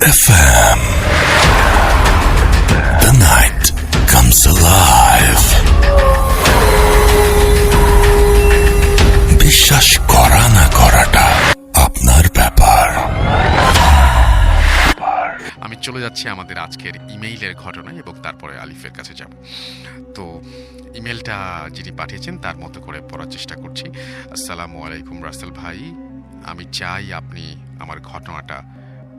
FM. The night comes alive. বিশ্বাস করা না করাটা আপনার ব্যাপার আমি চলে যাচ্ছি আমাদের আজকের ইমেইলের ঘটনায় এবং তারপরে আলিফের কাছে যাব তো ইমেলটা যিনি পাঠিয়েছেন তার মতো করে পড়ার চেষ্টা করছি আসসালামু আলাইকুম রাসেল ভাই আমি চাই আপনি আমার ঘটনাটা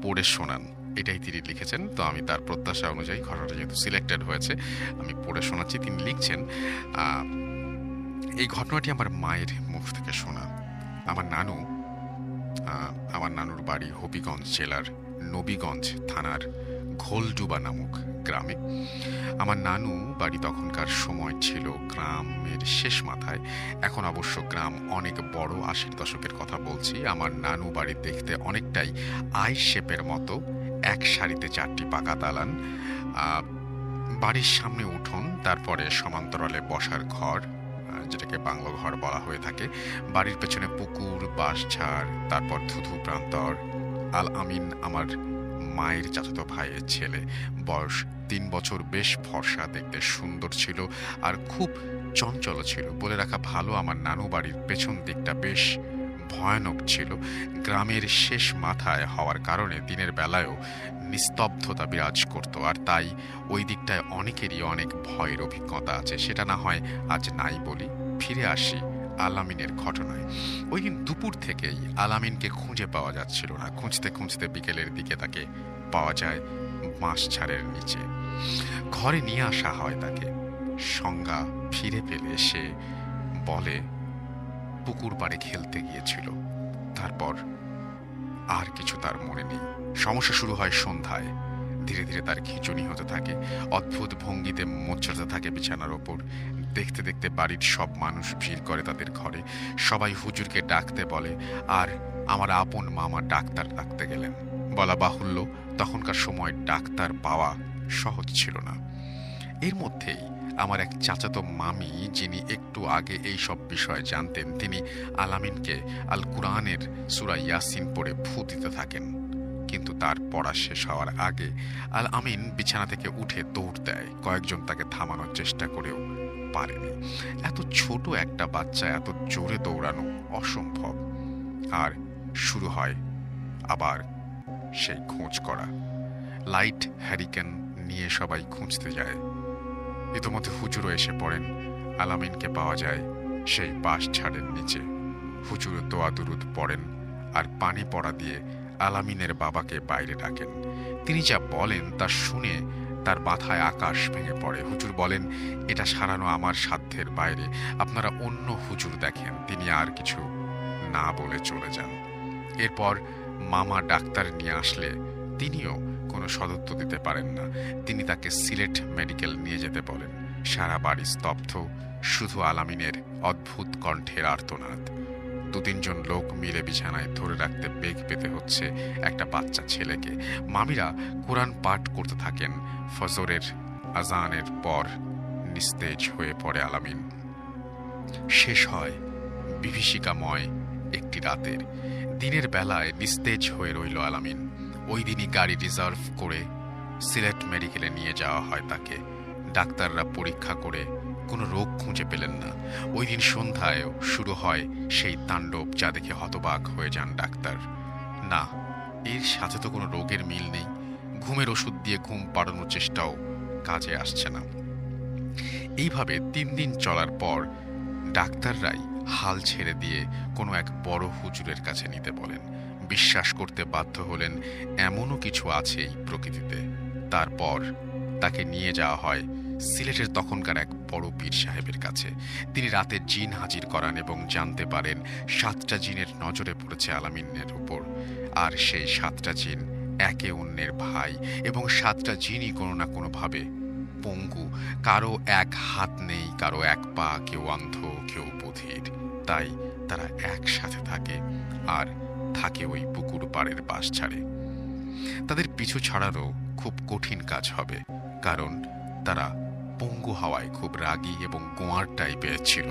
পড়ে শোনান। এটাই তিনি লিখেছেন, তো আমি তার প্রত্যাশা অনুযায়ী ঘটনাটা যেহেতু সিলেক্টেড হয়েছে, আমি পড়ে শোনাচ্ছি। তিনি লিখছেন এই ঘটনাটি আমার মায়ের মুখ থেকে শোনা। আমার নানু আমার নানুর বাড়ি হবিগঞ্জ জেলার নবীগঞ্জ থানার ঘোলডুবা নামক গ্রামে। আমার নানু বাড়ি তখনকার সময় ছিল গ্রামের শেষ মাথায়। এখন অবশ্য গ্রাম অনেক বড় আশির দশকের কথা বলছি। আমার নানু বাড়ি দেখতে অনেকটাই আই শেপের মতো। এক সারিতে চারটি পাকা দালান বাড়ির সামনে উঠোন, তারপরে সমান্তরালে বসার ঘর যেটাকে বাংলো ঘর বলা হয়ে থাকে। বাড়ির পেছনে পুকুর, বাঁশঝাড়, তারপর ধুধু প্রান্তর। আল আমিন আমার মায়ের চাচাতো ভাইয়ের ছেলে। বয়স তিন বছর বেশ ফর্সা, দেখতে সুন্দর ছিল আর খুব চঞ্চল ছিল। বলে রাখা ভালো, আমার নানু বাড়ির পেছন দিকটা বেশ ভয়ানক ছিল। গ্রামের শেষ মাথায় হওয়ার কারণে দিনের বেলায়ও নিস্তব্ধতা বিরাজ করত আর তাই ওই দিকটায় অনেকেরই অনেক ভয়ের অভিজ্ঞতা আছে। সেটা না হয় আজ নাই বলি। ফিরে আসি। আলামিনের ঘটনায়। ওই দিন দুপুর থেকেই আলামিনকে খুঁজে পাওয়া যাচ্ছিল না। খুঁজতে খুঁজতে বিকেলের দিকে তাকে পাওয়া যায় বাঁশ ছাড়ের নিচে। ঘরে নিয়ে আসা হয় তাকে। সংজ্ঞা ফিরে পেলে সে বলে, পুকুর পাড়ে খেলতে গিয়েছিল। তারপর আর কিছু তার মনে নেই। সমস্যা শুরু হয় সন্ধ্যায়। ধীরে ধীরে তার খিঁচুনি হতে থাকে। অদ্ভুত ভঙ্গিতে মোচ্ছাতে থাকে বিছানার ওপর। দেখতে দেখতে বাড়ির সব মানুষ ভিড় করে তাদের ঘরে। সবাই হুজুরকে ডাকতে বলে, আর আমার আপন মামা ডাক্তার ডাকতে গেলেন। বলা বাহুল্য, তখনকার সময় ডাক্তার পাওয়া সহজ ছিল না। এর মধ্যেই আমার এক চাচাতো মামি, যিনি একটু আগে এই সব বিষয়ে জানতেন, তিনি আলামিনকে আল কুরআনের সুরা ইয়াসিন পড়ে ফু দিতে থাকেন। কিন্তু তার পড়া শেষ হওয়ার আগে আল আমিন বিছানা থেকে উঠে দৌড় দেয়। কয়েকজন তাকে থামানোর চেষ্টা করেও পারেনি। এত ছোট একটা বাচ্চা, এত জোরে দৌড়ানো অসম্ভব। আর শুরু হয় আবার সেই খোঁজ করা। লাইট হ্যারিকেন নিয়ে সবাই খুঁজতে যায়। ইতোমধ্যে হুজুরও এসে পড়েন। আলামিনকে পাওয়া যায়, সেই বাঁশ ছাড়ের নিচে। হুজুর দোয়া দুরুদ পড়েন আর পানি পড়া দিয়ে আলামিনের বাবাকে বাইরে ডাকেন। তিনি যা বলেন তা শুনে তার মাথায় আকাশ ভেঙে পড়ে। হুজুর বলেন, এটা সারানো আমার সাধ্যের বাইরে। আপনারা অন্য হুজুর দেখেন, তিনি আর কিছু না বলে চলে যান। এরপর মামা ডাক্তার নিয়ে আসলে তিনিও কোনো সদত্ব দিতে পারেন না। তিনি তাকে সিলেট মেডিকেল নিয়ে যেতে বলেন। সারা বাড়ি স্তব্ধ, শুধু আলামিনের অদ্ভুত কণ্ঠের আর্তনাদ। দু তিনজন লোক মিলে বিছানায় ধরে রাখতে বেগ পেতে হচ্ছে একটা বাচ্চা ছেলেকে। মামিরা কোরআন পাঠ করতে থাকেন ফজরের আজানের পর নিস্তেজ হয়ে পড়ে আলামিন। শেষ হয় বিভীষিকাময় একটি রাতের। দিনের বেলায় নিস্তেজ হয়ে রইল আলামিন। ওই দিনই গাড়ি রিজার্ভ করে সিলেট মেডিকেলে নিয়ে যাওয়া হয় তাকে। ডাক্তাররা পরীক্ষা করে কোনো রোগ খুঁজে পেলেন না। ওই দিন সন্ধ্যায় শুরু হয় সেই তাণ্ডব যা দেখে হতবাক হয়ে যান ডাক্তার। না, এর সাথে তো কোনো রোগের মিল নেই। ঘুমের ওষুধ দিয়ে ঘুম পাড়ানোর চেষ্টাও কাজে আসছে না। এইভাবে তিন দিন চলার পর ডাক্তাররাই হাল ছেড়ে দিয়ে কোনো এক বড় হুজুরের কাছে নিতে বলেন। বিশ্বাস করতে বাধ্য হলেন, এমনও কিছু আছে এই প্রকৃতিতে। তারপর তাকে নিয়ে যাওয়া হয় সিলেটের তখনকার এক বড় পীর সাহেবের কাছে। তিনি রাতে জিন হাজির করান এবং জানতে পারেন সাতটা জিনের নজরে পড়েছে আলামিনের উপর। আর সেই সাতটা জিন একে অন্যের ভাই এবং সাতটা জিনই কোনো না কোনোভাবে পঙ্গু। কারও এক হাত নেই, কারও এক পা, কেউ অন্ধ, কেউ বধির। তাই তারা একসাথে থাকে আর থাকে ওই পুকুর পাড়ের বাস ছাড়ে। তাদের পিছু ছাড়ারও খুব কঠিন কাজ হবে, কারণ তারা পঙ্গু হাওয়ায় খুব রাগী এবং গোয়ার টাইপের ছিল।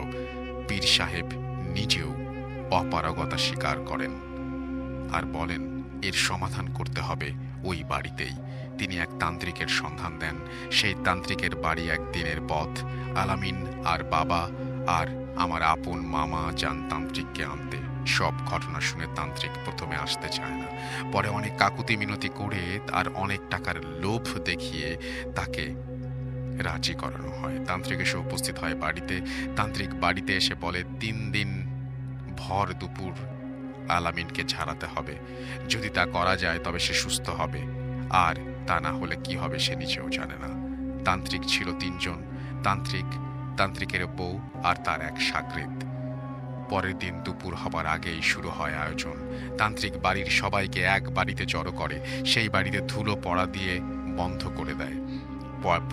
পীর সাহেব নিজেও অপারগতা স্বীকার করেন আর বলেন, এর সমাধান করতে হবে ওই বাড়িতেই। তিনি এক তান্ত্রিকের সন্ধান দেন। সেই তান্ত্রিকের বাড়ি একদিনের পথ। আলামিন আর বাবা আর আমার আপন মামা যান তান্ত্রিককে আনতে। সব ঘটনা শুনে তান্ত্রিক প্রথমে আসতে চায় না। পরে অনেক কাকুতি মিনতি করে আর অনেক টাকার লোভ দেখিয়ে তাকে রাজি করানো হয়। তান্ত্রিক এসে উপস্থিত হয় বাড়িতে। তান্ত্রিক বাড়িতে এসে বলে, তিন দিন ভর দুপুর আলামিনকে ঝাড়াতে হবে। যদি তা করা যায়, তবে সে সুস্থ হবে। আর তা না হলে কি হবে সে নিজেও জানে না। তান্ত্রিক ছিল তিনজন। তান্ত্রিক, তান্ত্রিকের বউ আর তার এক সাকৃত পরের দিন দুপুর হবার আগেই শুরু হয় আয়োজন। তান্ত্রিক বাড়ির সবাইকে এক বাড়িতে জড়ো করে। সেই বাড়িতে ধুলো পড়া দিয়ে বন্ধ করে দেয়।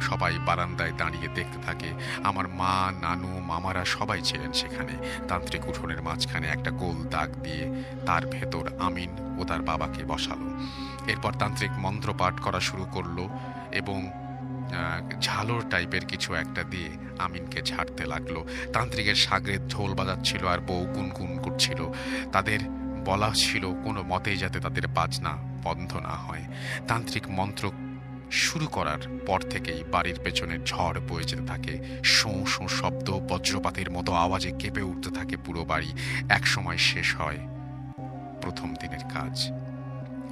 সবাই বারান্দায় দাঁড়িয়ে দেখতে থাকে। আমার মা, নানু, মামারা সবাই ছিলেন সেখানে। তান্ত্রিক উঠোনের মাঝখানে একটা গোল দাগ দিয়ে তার ভেতর আমিন ও তার বাবাকে বসালো। এরপর তান্ত্রিক মন্ত্র পাঠ করা শুরু করল এবং ঝালর টাইপের কিছু একটা দিয়ে আমিনকে ঝাড়তে লাগল। তান্ত্রিকের সাগরে ঢোল বাজাচ্ছিল আর বউ গুনগুন করছিল। তাদের বলা ছিল কোনো মতেই যাতে তাদের বাজনা বন্ধ না হয়। তান্ত্রিক মন্ত্র শুরু করার পর থেকেই বাড়ির পেছনে ঝড় বয়ে যেতে থাকে। শোঁ শোঁ শব্দ, বজ্রপাতের মতো আওয়াজে কেঁপে উঠতে থাকে পুরো বাড়ি। একসময় শেষ হয় প্রথম দিনের কাজ।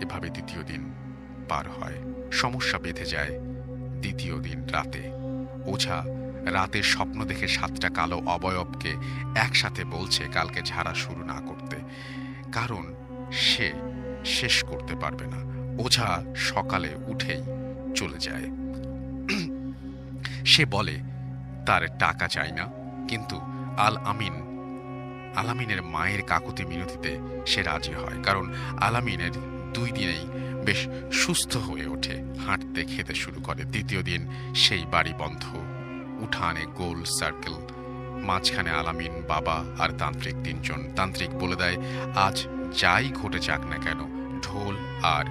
এভাবে দ্বিতীয় দিন পার হয়। সমস্যা বেঁধে যায় দ্বিতীয় দিন রাতে। ওঝা রাতে স্বপ্ন দেখে সাতটা কালো অবয়বকে একসাথে বলছে কালকে ঝাড়া শুরু না করতে। কারণ সে শেষ করতে পারবে না। ওঝা সকালে উঠেই চলে যায়। সে বলে, তার টাকা চাই না। কিন্তু আল আমিন আলামিনের মায়ের কাকুতি মিনতিতে সে রাজি হয়। কারণ আলামিনের দুই দিনেই বেশ সুস্থ হয়ে ওঠে, হাঁটতে খেতে শুরু করে। দ্বিতীয় দিন সেই বাড়ি বন্ধ। উঠানে গোল সার্কেল, মাঝখানে আলামিন বাবা আর তান্ত্রিক তিনজন। তান্ত্রিক বলে দেয়, আজ যাই ঘটে যাক না কেন, ঢোল আর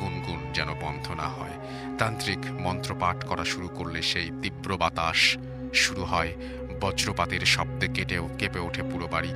গুনগুন যেন বন্ধ না হয়। তান্ত্রিক মন্ত্রপাঠ করা শুরু করলে সেই তীব্র বাতাস শুরু হয়। বজ্রপাতের শব্দে কেটেও কেঁপে ওঠে পুরো বাড়ি।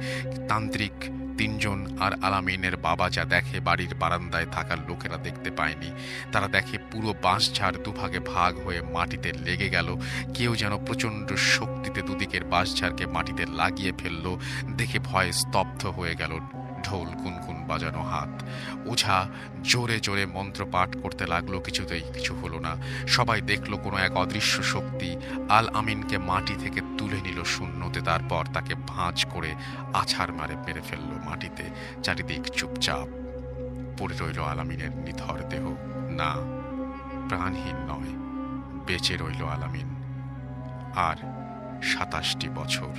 তান্ত্রিক তিনজন আর আলামিনের বাবা যা দেখে বাড়ির বারান্দায় থাকা লোকেরা দেখতে পায়নি। তারা দেখে পুরো বাঁশঝাড় দুভাগে ভাগ হয়ে মাটিতে লেগে গেল। কেউ যেন প্রচণ্ড শক্তিতে দুদিকের বাঁশঝাড়কে মাটিতে লাগিয়ে ফেলল। দেখে ভয়ে স্তব্ধ হয়ে গেল। ঢোল কুনকুন বাজানো হাত। ওঝা জোরে জোরে মন্ত্র পাঠ করতে লাগল, কিছুতেই কিছু হলো না। সবাই দেখল কোনো এক অদৃশ্য শক্তি। আল আমিনকে মাটি থেকে তুলে নিল শূন্যতে, তারপর তাকে ভাঁজ করে আছাড় মারে মেরে ফেলল মাটিতে, চারিদিক চুপচাপ। পড়ে রইল আলামিনের নিথর দেহ। না, প্রাণহীন নয়, বেঁচে রইল আলামিন আর সাতাশটি বছর।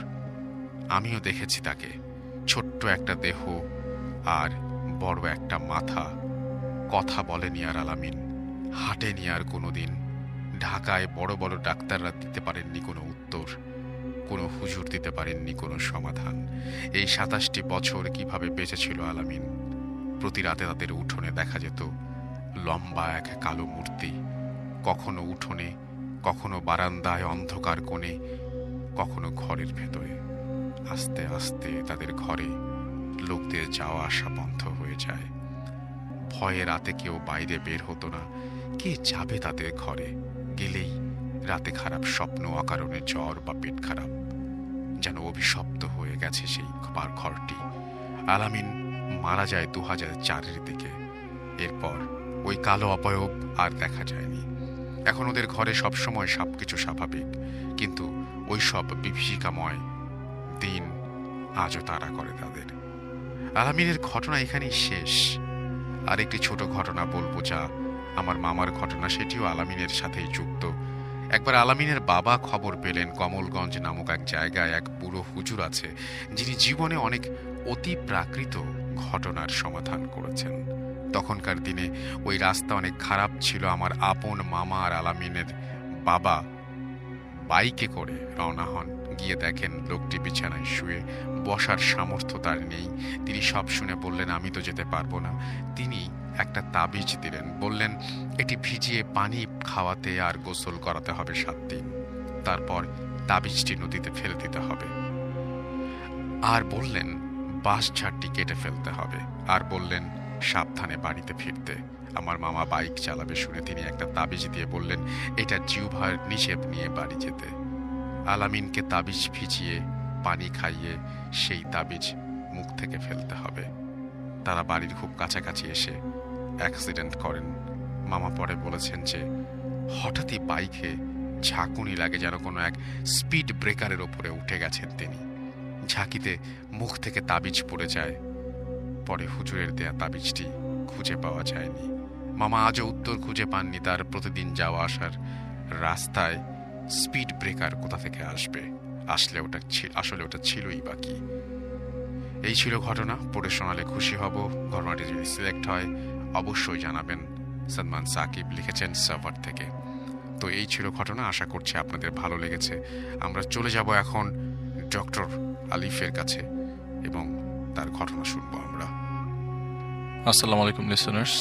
আমিও দেখেছি তাকে। ছোট্ট একটা দেহ আর বড় একটা মাথা। কথা বলেনি আর আলামিন, হাটে আর কোনোদিন। ঢাকায় বড় বড় ডাক্তাররা দিতে পারেননি কোনো উত্তর, কোনো হুজুর দিতে পারেননি কোনো সমাধান। এই সাতাশটি বছর কীভাবে বেঁচেছিল আলামিন? প্রতি রাতে তাদের উঠোনে দেখা যেত লম্বা এক কালো মূর্তি। কখনো উঠোনে, কখনো বারান্দায় অন্ধকার কোণে, কখনো ঘরের ভেতরে। আস্তে আস্তে তাদের ঘরে লোকদের যাওয়া আসা বন্ধ হয়ে যায়। ভয়ে রাতে কেউ বাইরে বের হতো না। কে যাবে তাদের ঘরে? গেলেই রাতে খারাপ স্বপ্ন অকারণে জ্বর বা পেট খারাপ। যেন অভিশপ্ত হয়ে গেছে সেই বার ঘরটি। আলামিন মারা যায় দু হাজার চারের দিকে। এরপর ওই কালো অপয়ব আর দেখা যায়নি। এখন ওদের ঘরে সবসময় সব কিছু স্বাভাবিক। কিন্তু ওই সব বিভীষিকাময় দিন আজও তারা করে তাদের। আলামিনের ঘটনা এখানেই শেষ। আর একটি ছোট ঘটনা বলব যা আমার মামার ঘটনা, সেটিও আলামিনের সাথেই যুক্ত। একবার আলামিনের বাবা খবর পেলেন, কমলগঞ্জ নামক এক জায়গায় এক বুড়ো হুজুর আছে, যিনি জীবনে অনেক অতি প্রাকৃত ঘটনার সমাধান করেছেন। তখনকার দিনে ওই রাস্তা অনেক খারাপ ছিল। আমার আপন মামা আর আলামিনের বাবা বাইকে করে রওনা হন। গিয়ে দেখেন লোকটি বিছানায় শুয়ে বসার সামর্থ্য তার নেই। তিনি সব শুনে বললেন, আমি তো যেতে পারব না। তিনি একটা তাবিজ দিলেন, বললেন, এটি ভিজিয়ে পানি খাওয়াতে আর গোসল করাতে হবে সাত দিন। তারপর তাবিজটি নদীতে ফেলে দিতে হবে। আর বললেন, বাঁশ ঝাড়টি কেটে ফেলতে হবে। আর বললেন, সাবধানে বাড়িতে ফিরতে। আমার মামা বাইক চালাবে শুনে তিনি একটা তাবিজ দিয়ে বললেন, এটা জিউভার নিষেধ নিয়ে বাড়ি যেতে। আলামিনকে তাবিজ ভিজিয়ে পানি খাইয়ে সেই তাবিজ মুখ থেকে ফেলতে হবে। তারা বাড়ির খুব কাছাকাছি এসে অ্যাক্সিডেন্ট করেন। মামা পরে বলেছেন যে, হঠাৎই বাইকে ঝাঁকুনি লাগে যেন কোনো এক স্পিড ব্রেকারের ওপরে উঠে গেছেন তিনি। ঝাঁকিতে মুখ থেকে তাবিজ পড়ে যায়। পরে হুজুরের দেয়া তাবিজটি খুঁজে পাওয়া যায়নি। মামা আজও উত্তর খুঁজে পাননি, তার প্রতিদিন যাওয়া আসার রাস্তায় স্পিড ব্রেকার কোথা থেকে আসবে? আসলে ওটা আসলে ওটা ছিলই বাকি এই ছিল ঘটনা, পড়ে শোনালে খুশি হব, ঘটনাটি যদি সিলেক্ট হয়, অবশ্যই জানাবেন, সলমান সাকিব লিখেছেন সার্ভার থেকে। তো এই ছিল ঘটনা, আশা করছি আপনাদের ভালো লেগেছে। আমরা চলে যাব এখন ডক্টর আলিফের কাছে এবং তার ঘটনা শুনব আমরা। আসসালামু আলাইকুম লিসনার্স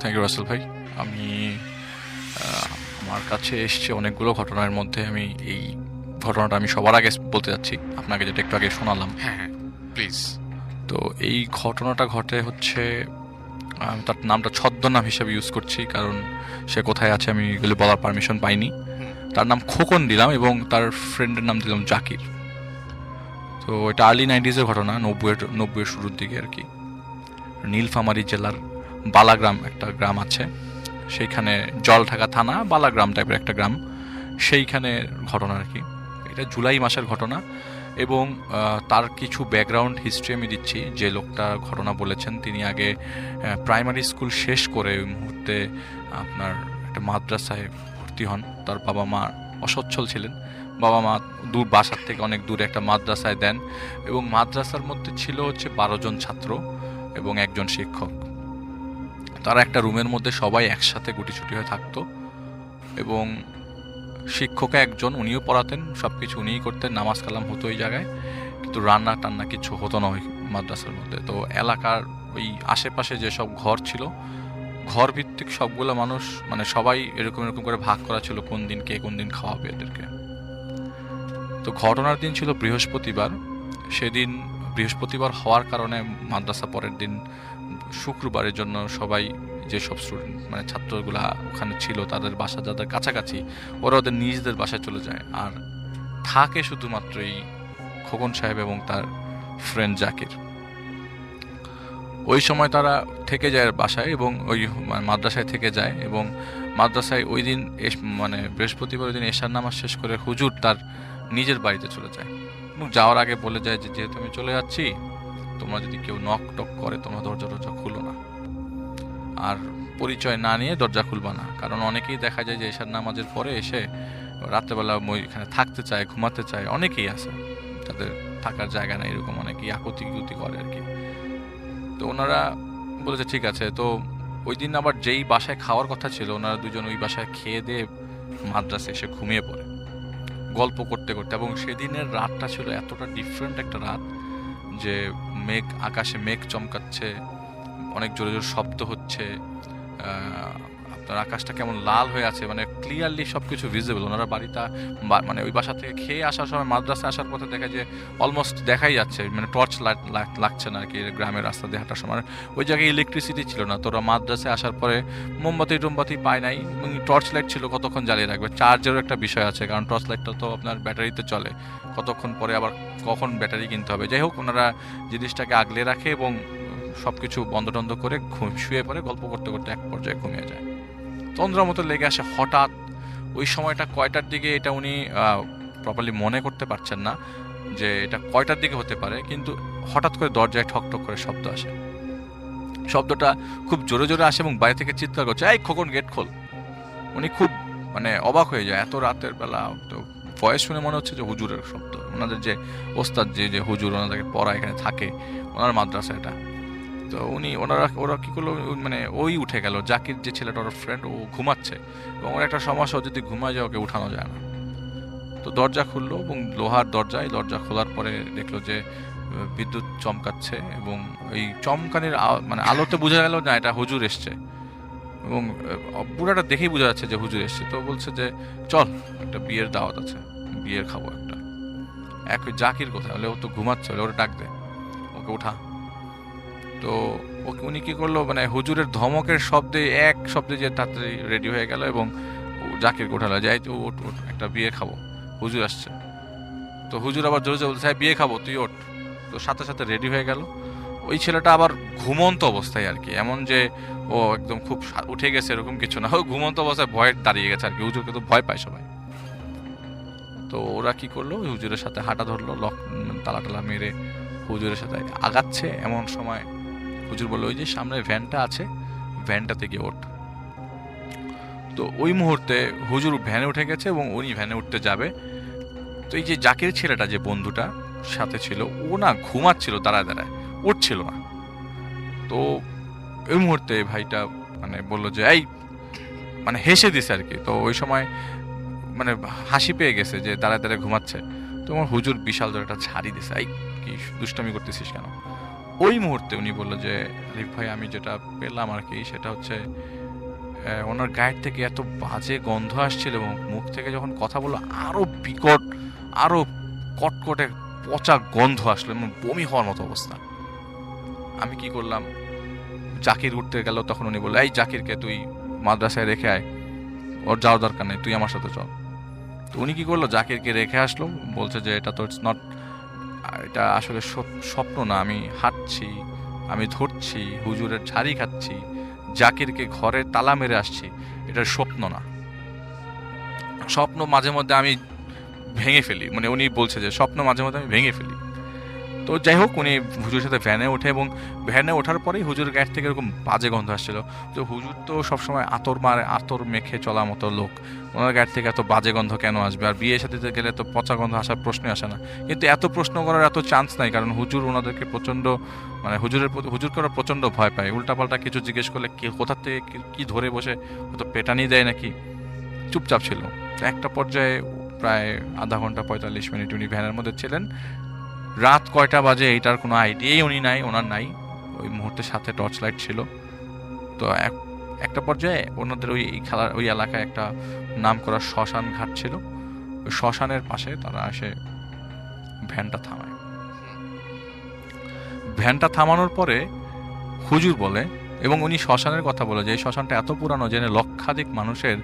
থ্যাংক ইউ রাসেল ভাই। আমি আমার কাছে এসছে অনেকগুলো ঘটনার মধ্যে আমি এই ঘটনাটা আমি সবার আগে বলতে যাচ্ছি। আপনাকে যেটা একটু আগে শোনালাম। হ্যাঁ হ্যাঁ প্লিজ তো এই ঘটনাটা ঘটে হচ্ছে তার নামটা ছদ্মনাম হিসেবে ইউজ করছি কারণ সে কোথায় আছে আমি এগুলো বলার পারমিশন পাইনি। তার নাম খোকন দিলাম এবং তার ফ্রেন্ডের নাম দিলাম জাকির। তো এটা আর্লি নাইনটিজের ঘটনা নব্বইয়ের নব্বইয়ের শুরুর দিকে আর কি। নীলফামারী জেলার বালাগ্রাম একটা গ্রাম আছে। সেইখানে জলঢাকা থানা বালাগ্রাম টাইপের একটা গ্রাম। সেইখানে ঘটনা আর কি। এটা জুলাই মাসের ঘটনা এবং তার কিছু ব্যাকগ্রাউন্ড হিস্ট্রি আমি দিচ্ছি। যে লোকটা ঘটনা বলেছেন, তিনি আগে প্রাইমারি স্কুল শেষ করে ওই মুহূর্তে আপনার একটা মাদ্রাসায় ভর্তি হন। তার বাবা মা অসচ্ছল ছিলেন। বাবা মা দূর, বাসার থেকে অনেক দূরে একটা মাদ্রাসায় দেন এবং মাদ্রাসার মধ্যে ছিল হচ্ছে বারো জন ছাত্র এবং একজন শিক্ষক। তারা একটা রুমের মধ্যে সবাই একসাথে গুটিছুটি হয়ে থাকতো এবং শিক্ষক একজন, উনিও পড়াতেন সব কিছু উনিই করতেন, নামাজ কালাম হতো ওই জায়গায়। কিন্তু রান্না টান্না কিছু হতো না ওই মাদ্রাসার মধ্যে। তো এলাকার ওই আশেপাশে যেসব ঘর ছিল ঘর ভিত্তিক সবগুলো মানুষ মানে সবাই এরকম এরকম করে ভাগ করা ছিল, কোন দিন কে কোন দিন খাওয়াবে এদেরকে। তো ঘটনার দিন ছিল বৃহস্পতিবার। সেদিন বৃহস্পতিবার হওয়ার কারণে মাদ্রাসা পরের দিন শুক্রবারের জন্য সবাই যেসব স্টুডেন্ট মানে ছাত্রগুলা ওখানে ছিল, তাদের বাসা যাদের কাছাকাছি, ওরা ওদের নিজেদের বাসায় চলে যায়। আর থাকে শুধুমাত্র এই খোকন সাহেব এবং তার ফ্রেন্ড জাকির। ওই সময় তারা থেকে যায় বাসায় এবং ওই মানে মাদ্রাসায় থেকে যায় এবং মাদ্রাসায় ওই দিন মানে বৃহস্পতিবার ওই দিন এশার নামাজ শেষ করে হুজুর তার নিজের বাড়িতে চলে যায়। এবং যাওয়ার আগে বলে যায় যে, যেহেতু আমি চলে যাচ্ছি, তোমরা যদি কেউ নক টক করে, তোমরা দরজা টরজা খুলো না। আর পরিচয় না নিয়ে দরজা খুলবা না। কারণ অনেকেই দেখা যায় যে এশার নামাজের পরে এসে রাত্রেবেলা এখানে থাকতে চায়, ঘুমাতে চায়, অনেকেই আছে। তাদের থাকার জায়গা নেই এরকম, অনেকেই আকুতি গুতি করে আর কি। তো ওনারা বলেছে, ঠিক আছে। তো ওই দিন আবার যেই বাসায় খাওয়ার কথা ছিল, ওনারা দুজন ওই বাসায় খেয়ে দিয়ে মাদ্রাসে এসে ঘুমিয়ে পড়ে। গল্প করতে করতে। এবং সেদিনের রাতটা ছিল এতটা ডিফারেন্ট একটা রাত যে মেঘ, আকাশে মেঘ চমকাচ্ছে। অনেক জোরে জোরে শব্দ হচ্ছে আপনার আকাশটা কেমন লাল হয়ে আছে মানে ক্লিয়ারলি সব কিছু ভিজিবল ওনারা বাড়িটা মানে ওই বাসা থেকে খেয়ে আসার সময় মাদ্রাসা আসার পথে দেখা যে অলমোস্ট দেখাই যাচ্ছে মানে টর্চ লাইট লাগছে না আর কি গ্রামের রাস্তা দিয়ে হাঁটার সময়। ওই জায়গায় ইলেকট্রিসিটি ছিল না তোরা মাদ্রাসায় আসার পরে মোমবাতি টোমবাতি পায় নাই টর্চ লাইট ছিল কতক্ষণ জ্বালিয়ে রাখবে চার্জেরও একটা বিষয় আছে, কারণ টর্চ লাইটটা তো আপনার ব্যাটারিতে চলে, কতক্ষণ পরে আবার কখন ব্যাটারি কিনতে হবে। যাই হোক, ওনারা জিনিসটাকে আগলে রাখে এবং সব কিছু বন্ধ টন্ধ করে ঘুম শুয়ে পড়ে, গল্প করতে করতে এক পর্যায়ে ঘুমিয়ে যায়। তন্দ্রার মতো লেগে আসে হঠাৎ। ওই সময়টা কয়টার দিকে এটা উনি প্রপারলি মনে করতে পারছেন না যে এটা কয়টার দিকে হতে পারে, কিন্তু হঠাৎ করে দরজায় ঠক ঠক করে শব্দ আসে। শব্দটা খুব জোরে জোরে আসে এবং বাইরে থেকে চিৎকার করছে, এই খোকন, গেট খোল। উনি খুব মানে অবাক হয়ে যায়। এত রাতের বেলা, তো ভয়েস শুনে মনে হচ্ছে যে হুজুরের শব্দ। ওনাদের যে ওস্তাদ, যে যে হুজুর ওনাদেরকে পড়া এখানে থাকে, ওনার মাদ্রাসা এটা। তো উনি ওনারা, ওরা কী করল মানে ওই উঠে গেল। জাকির যে ছেলেটা, ওর ফ্রেন্ড ও ঘুমাচ্ছে। এবং ওর একটা সমস্যা যদি ঘুমায় যায়, ওকে উঠানো যায় না। তো দরজা খুললো এবং লোহার দরজায়, দরজা খোলার পরে দেখল যে, বিদ্যুৎ চমকাচ্ছে এবং এই চমকানির মানে আলোতে বোঝা গেল, না, এটা হুজুর এসছে। এবং পুরাটা দেখেই বোঝা যাচ্ছে যে হুজুর এসছে। তো বলছে যে, চল, একটা বিয়ের দাওয়াত আছে। বিয়ের খাব একটা। এক জাকির কোথায়? হলে ও তো ঘুমাচ্ছে। হলে ওরা ডাক দে। ওকে উঠা। তো উনি কি করল? মানে হুজুরের ধমকের শব্দে এক শব্দে যে তাড়াতাড়ি রেডি হয়ে গেল এবং জাকির কোঠালো যাই তো ওট ওট একটা বিয়ে খাব। হুজুর আসছে। তো হুজুর আবার জোরে বলছে "হ্যাঁ, বিয়ে খাব তুই ওঠ। তো সাথে সাথে রেডি হয়ে গেল। ওই ছেলেটা আবার ঘুমন্ত অবস্থায় আর কি এমন যে ও একদম খুব উঠে গেছে এরকম কিছু না। ও ঘুমন্ত অবস্থায় ভয়ে দাঁড়িয়ে গেছে আর কি হুজুরকে তো ভয় পায় সবাই। তো ওরা কি করল? হুজুরের সাথে হাঁটা ধরলো লক তালা টালা মেরে হুজুরের সাথে আগাচ্ছে এমন সময়। হুজুর বলল, ওই যে সামনে ভ্যানটা আছে, ভ্যানটাতে গিয়ে ওঠ। তো ওই মুহূর্তে হুজুর ভ্যানে উঠে গেছে এবং উনি ভ্যানে উঠতে যাবে। তো এই যে জাকির ছেলেটা, যে বন্ধুটা সাথে ছিল, ও না ঘুমাচ্ছিল, দাঁড়ায় দাঁড়ায়, উঠছিল না। তো ওই মুহূর্তে ভাইটা মানে বলল যে, এই মানে হেসে দিছে আর কি। তো ওই সময় মানে হাসি পেয়ে গেছে যে, দাঁড়ায় দাঁড়ায় ঘুমাচ্ছে। তো আমার হুজুর বিশাল একটা ঝাড়ি দিছে, এই, কি দুষ্টামি করতেছিস কেন? ওই মুহূর্তে উনি বলল যে, আলিফ ভাই, আমি যেটা পেলাম আর কি, সেটা হচ্ছে ওনার গায়ের থেকে এত বাজে গন্ধ আসছিল এবং মুখ থেকে যখন কথা বলল, আরও বিকট, আরও কটকটে পচা গন্ধ আসলো এবং বমি হওয়ার মতো অবস্থা। আমি কি করলাম? জাকির উঠতে গেল, তখন উনি বলল, এই জাকিরকে তুই মাদ্রাসায় রেখে আয়, ওর যাওয়ার দরকার নেই, তুই আমার সাথে চল। তো উনি কি করল? জাকিরকে রেখে আসলো, বলছে যে, এটা তো ইটস নট এটা আসলে স্বপ্ন না, আমি হাঁটছি, আমি ধরছি, হুজুরের ছাড়ি খাচ্ছি, জাকিরকে ঘরে তালা মেরে আসছি এটা স্বপ্ন না। স্বপ্ন মাঝে মধ্যে আমি ভেঙে ফেলি মানে উনি বলছে যে স্বপ্ন মাঝে মধ্যে আমি ভেঙে ফেলি। তো যাই হোক, উনি হুজুরের সাথে ভ্যানে ওঠে এবং ভ্যানে ওঠার পরেই হুজুর গায়ের থেকে এরকম বাজে গন্ধ আসছিল। তো হুজুর তো সবসময় আতর মারে, আতর মেখে চলা মতো লোক। ওনার গায়ের থেকে এত বাজে গন্ধ কেন আসবে? আর বিয়ে সাথে গেলে তো পচা গন্ধ আসার প্রশ্নই আসে না। কিন্তু এত প্রশ্ন করার এত চান্স নাই, কারণ হুজুর ওনাদেরকে প্রচণ্ড মানে হুজুরের হুজুরকে ওরা প্রচণ্ড ভয় পায়। উল্টাপাল্টা কিছু জিজ্ঞেস করলে কে, কোথা থেকে কি ধরে বসে হয়তো পেটানি দেয় নাকি? চুপচাপ ছিল। একটা পর্যায়ে প্রায় আধা ঘণ্টা পঁয়তাল্লিশ মিনিট উনি ভ্যানের মধ্যে ছিলেন। রাত কয়টা বাজে এইটার কোনো আইডিয়াই উনি নাই, ওনার নাই। ওই মুহূর্তে সাথে টর্চ লাইট ছিল। তো এক- একটা পর্যায়ে ওনাদের ওই খেলার, ওই এলাকায় একটা নাম করা শ্মশান ঘাট ছিল। ওই শ্মশানের পাশে তারা এসে ভ্যানটা থামায়। ভ্যানটা থামানোর পরে হুজুর বলে, এবং উনি শ্মশানের কথা বলে যে, এই শ্মশানটা এত পুরানো জেনে লক্ষাধিক মানুষের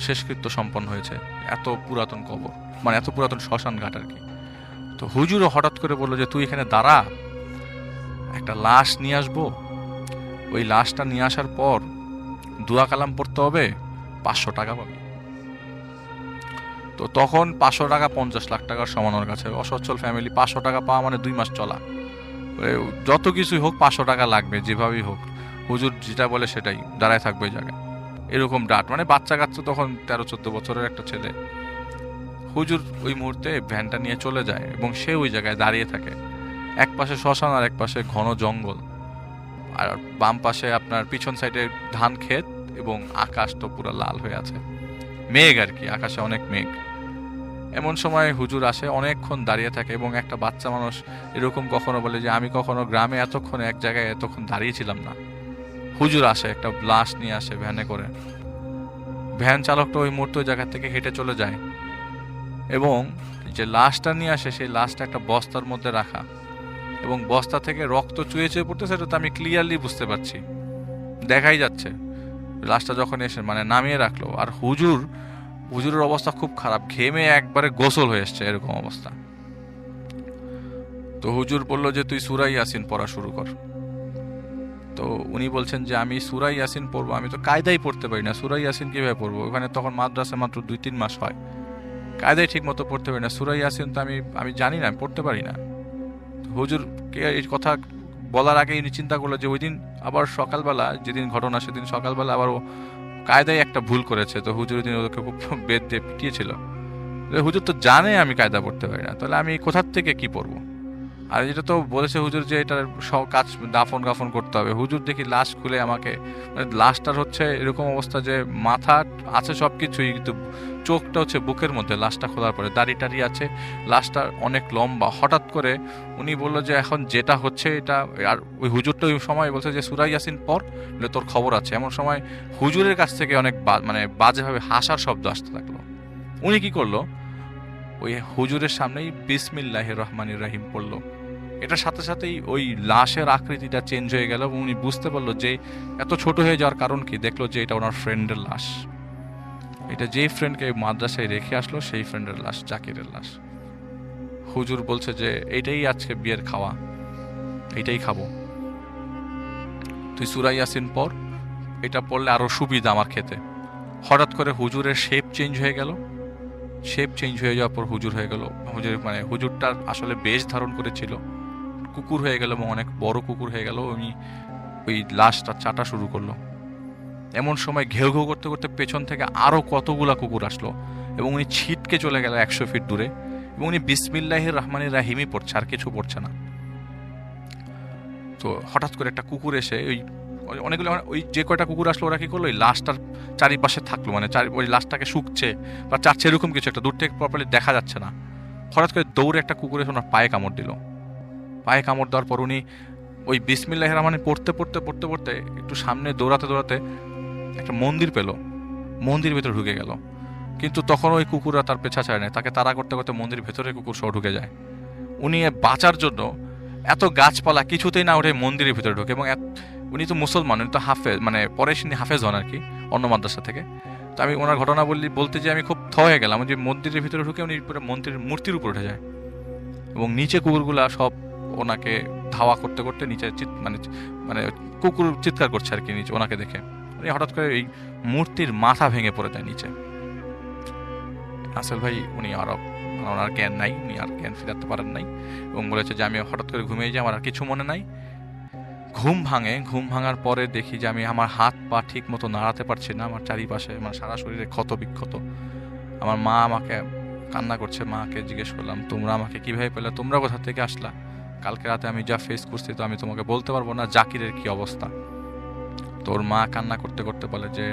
শেষকৃত্য সম্পন্ন হয়েছে। এত পুরাতন কবর মানে এত পুরাতন শ্মশান ঘাট আর কি। তো হুজুরও হঠাৎ করে বলল যে, তুই এখানে দাঁড়া, একটা লাশ নিয়ে আসব। ওই লাশটা নিয়ে আসার পর দুয়া কালাম পড়তে হবে, পাঁচশো টাকা পাবে। তো তখন পাঁচশো টাকা পঞ্চাশ লাখ টাকার সমান ওর কাছে। অসচ্ছল ফ্যামিলি পাঁচশো টাকা পাওয়া মানে দুই মাস চলা। যত কিছুই হোক পাঁচশো টাকা লাগবে, যেভাবেই হোক। হুজুর যেটা বলে সেটাই, দাঁড়ায় থাকবে ওই জায়গায়। এরকম ডাট। মানে বাচ্চা কাচ্চা তখন তেরো, চোদ্দ বছরের একটা ছেলে। হুজুর ওই মুহূর্তে ভ্যানটা নিয়ে চলে যায় এবং সে ওই জায়গায় দাঁড়িয়ে থাকে। এক পাশে শ্মশান আর এক পাশে ঘন জঙ্গল। আর বাম পাশে আপনার পিছন সাইডে ধান ক্ষেত এবং আকাশ তো পুরো লাল হয়ে আছে। মেঘ আর কি, আকাশে অনেক মেঘ। এমন সময় হুজুর আসে, অনেকক্ষণ দাঁড়িয়ে থাকে এবং একটা বাচ্চা মানুষ এরকম কখনো বলে যে, আমি কখনো গ্রামে এতক্ষণ এক জায়গায় এতক্ষণ দাঁড়িয়েছিলাম না। হুজুর আসে, একটা লাশ নিয়ে আসে ভ্যানে করে। ভ্যান চালকটা ওই মুহূর্তে ওই জায়গা থেকে হেঁটে চলে যায়। এবং যে লাশটা নিয়ে আসে, সেই লাশটা একটা বস্তার মধ্যে রাখা। এবং বস্তা থেকে রক্ত চুয়ে চুয়ে পড়তেছে সেটা তো আমি ক্লিয়ারলি বুঝতে পারছি। দেখাই যাচ্ছে। লাশটা যখন এসে মানে নামিয়ে রাখল, আর হুজুর, হুজুরের অবস্থা খুব খারাপ। ঘেমে একবারে গোসল হয়ে এসছে এরকম অবস্থা। তো হুজুর বলল যে, তুই সুরাই ইয়াসিন পড়া শুরু কর। তো উনি বলছেন যে, আমি সুরাই ইয়াসিন পড়ব, আমি তো কায়দাই পড়তে পারি না। সুরাই ইয়াসিন কীভাবে পড়ব? ওখানে তখন মাদ্রাসা মাত্র দুই তিন মাস হয়। কায়দাই ঠিক মতো পড়তে পারি না। সুরাই ইয়াসিন তো আমি আমি জানি না, আমি পড়তে পারি না। হুজুরকে এই কথা বলার আগে ইনি চিন্তা করল যে ওই দিন আবার সকালবেলা, যেদিন ঘটনা সেদিন সকালবেলা আবার ও কায়দায় একটা ভুল করেছে। তো হুজুর ওই দিন ওদেরকে খুব বেদ দিয়ে পিটিয়েছিল। হুজুর তো জানে আমি কায়দা পড়তে পারি না। তাহলে আমি কোথার থেকে কি পড়ব? আর এটা তো বলেছে হুজুর যে এটার সব কাজ দাফন গাফন করতে হবে। হুজুর দেখি লাশ খুলে আমাকে মানে লাশটার হচ্ছে এরকম অবস্থা যে মাথা আছে সব কিছুই কিন্তু চোখটা হচ্ছে বুকের মধ্যে লাশটা খোলার পরে দাড়ি টাড়ি আছে, লাশটা অনেক লম্বা। হঠাৎ করে উনি বলল যে এখন যেটা হচ্ছে এটা, আর ওই হুজুরটা ওই সময় বলছে যে সুরাই ইয়াসিন পর তোর খবর আছে। এমন সময় হুজুরের কাছ থেকে অনেক মানে বাজেভাবে হাসার শব্দ আসতে থাকল উনি কি করল? ওই হুজুরের সামনেই বিসমিল্লাহ রহমানির রাহিম পড়ল। এটার সাথে সাথেই ওই লাশের আকৃতিটা চেঞ্জ হয়ে গেল এবং উনি বুঝতে পারল যে এত ছোট হয়ে যাওয়ার কারণ কি? দেখল যে এটা ওনার ফ্রেন্ডের লাশ। এটা যেই ফ্রেন্ডকে মাদ্রাসায় রেখে আসলো, সেই ফ্রেন্ডের লাশ, জাকিরের লাশ। হুজুর বলছে যে, এইটাই আজকে বিয়ের খাওয়া। এইটাই খাব। তুই সুরাই ইয়াসিন পর এটা পড়লে আরও সুবিধা আমার খেতে। হঠাৎ করে হুজুরের শেপ চেঞ্জ হয়ে গেল। শেপ চেঞ্জ হয়ে যাওয়ার পর হুজুর হয়ে গেল। হুজুর মানে হুজুরটা আসলে বেশ ধারণ করেছিল। কুকুর হয়ে গেল এবং অনেক বড় কুকুর হয়ে গেল। উনি ওই লাশটা চাটা শুরু করল। এমন সময় ঘেউ ঘেউ করতে করতে পেছন থেকে আরও কতগুলা কুকুর আসলো এবং উনি ছিটকে চলে গেল একশো ফিট দূরে এবং উনি বিসমিল্লাহ রহমানির রাহিমই পড়ছে, আর কিছু পড়ছে না। তো হঠাৎ করে একটা কুকুর এসে ওই অনেকগুলো ওই যে কয়টা কুকুর আসলো ওরা কি করল? ওই লাশটার চারিপাশে থাকল মানে চারি ওই লাশটাকে শুকছে বা চাচ্ছে এরকম কিছু একটা, দূর থেকে প্রপারলি দেখা যাচ্ছে না। হঠাৎ করে দৌড়ে একটা কুকুর এসে ওনার পায়ে কামড় দিল। পায়ে কামড় দেওয়ার পর উনি ওই বিসমিল্লাহ রহমানে পড়তে পড়তে পড়তে পড়তে একটু সামনে দৌড়াতে দৌড়াতে একটা মন্দির পেল। মন্দির ভেতরে ঢুকে গেল। কিন্তু তখন ওই কুকুররা তার পেছা ছাড়ে না তাকে তাড়া করতে করতে মন্দির ভেতরে কুকুর সহ ঢুকে যায়। উনি বাঁচার জন্য এত গাছপালা কিছুতেই না উঠে মন্দিরের ভিতরে ঢোকে এবং উনি তো মুসলমান, উনি তো হাফেজ মানে পরে তিনি হাফেজ হন আর কি, অন্য মাদ্রাসা থেকে। তো আমি ওনার ঘটনা বললি বলতে যে আমি খুব থ হয়ে গেলাম যে মন্দিরের ভিতরে ঢুকে উনি পুরো মন্দিরের মূর্তির উপর উঠে যায়। এবং নিচে কুকুরগুলা সব ওনাকে ধাওয়া করতে করতে নিচে মানে মানে কুকুর চিৎকার করছে আর কি নিচে ওনাকে দেখে। উনি হঠাৎ করে এই মূর্তির মাথা ভেঙে পড়ে যায় নিচে। আসল ভাই, উনি আর ওনার জ্ঞান নাই, উনি আর জ্ঞান ফিরাতে পারেন নাই এবং বলেছে যে, আমি হঠাৎ করে ঘুমিয়ে যাই, আমার আর কিছু মনে নাই। ঘুম ভাঙে, ঘুম ভাঙার পরে দেখি যে, আমি আমার হাত পা ঠিক মতো নাড়াতে পারছি না, আমার চারিপাশে আমার সারা শরীরে ক্ষত বিক্ষত। আমার মা আমাকে কান্না করছে, মাকে জিজ্ঞেস করলাম, তোমরা আমাকে কীভাবে পেলে? তোমরা কোথা থেকে আসলা? কালকে রাতে আমি যা ফেস করছি তো আমি তোমাকে বলতে পারব না জাকিরের কি অবস্থা। তোর মা কান্না করতে করতে বলে যে,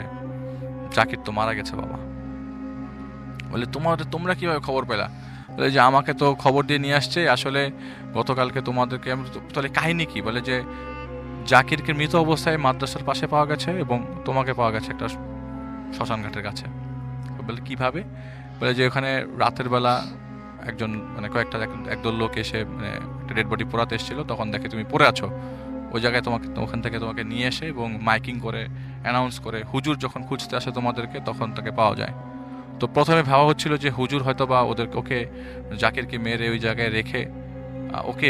জাকির তো মারা গেছে বাবা। বলে, তোমার, তোমরা কীভাবে খবর পেলা? বলে যে, আমাকে তো খবর দিয়ে নিয়ে আসছে, আসলে গতকালকে তোমাদেরকে তাহলে কাহিনী কি? বলে যে, জাকিরকে মৃত অবস্থায় মাদ্রাসার পাশে পাওয়া গেছে এবং তোমাকে পাওয়া গেছে একটা শ্মশান ঘাটের কাছে। বলে, কীভাবে? বলে যে, ওখানে রাতের বেলা একজন মানে কয়েকটা একদল লোক এসে মানে একটা ডেড বডি পোড়াতে এসেছিল, তখন দেখে তুমি পড়ে আছো। ওই জায়গায় তোমাকে, ওখান থেকে তোমাকে নিয়ে এসে এবং মাইকিং করে অ্যানাউন্স করে, হুজুর যখন খুঁজতে আসে তোমাদেরকে, তখন তাকে পাওয়া যায়। তো প্রথমে ভাবা হচ্ছিল যে হুজুর হয়তো বা ওদের, ওকে, জাকিরকে মেরে ওই জায়গায় রেখে ওকে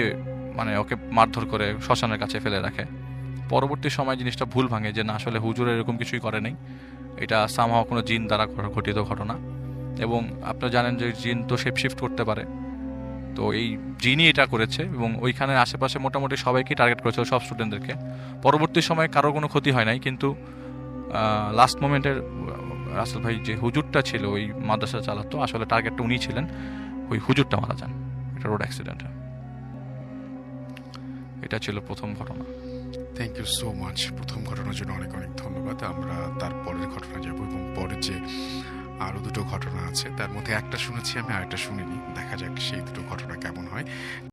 মানে ওকে মারধর করে শ্মশানের কাছে ফেলে রাখে। পরবর্তী সময় জিনিসটা ভুল ভাঙে যে না, আসলে হুজুর এরকম কিছুই করে নাই এটা সামহাও কোনো জিন দ্বারা ঘটিত ঘটনা। এবং আপনারা জানেন যে জিন তো শেপ শিফট করতে পারে। তো এই জিনই এটা করেছে এবং ওইখানে আশেপাশে মোটামুটি সবাইকে টার্গেট করেছিল সব স্টুডেন্টদেরকে পরবর্তী সময়ে কারও কোনো ক্ষতি হয় নাই, কিন্তু লাস্ট মোমেন্টের রাসেল ভাই যে হুজুরটা ছিল, ওই মাদ্রাসা চালাতো, আসলে টার্গেটটা উনি ছিলেন, ওই হুজুরটা মারা যান। এটা রোড অ্যাক্সিডেন্টে এটা ছিল প্রথম ঘটনা। থ্যাংক ইউ সো মাচ প্রথম ঘটনার জন্য অনেক অনেক ধন্যবাদ। আমরা তারপরের ঘটনা যাব এবং পরে যে আরও দুটো ঘটনা আছে। তার মধ্যে একটা শুনেছি আমি, আরেকটা শুনিনি। দেখা যাক সেই দুটো ঘটনা কেমন হয়।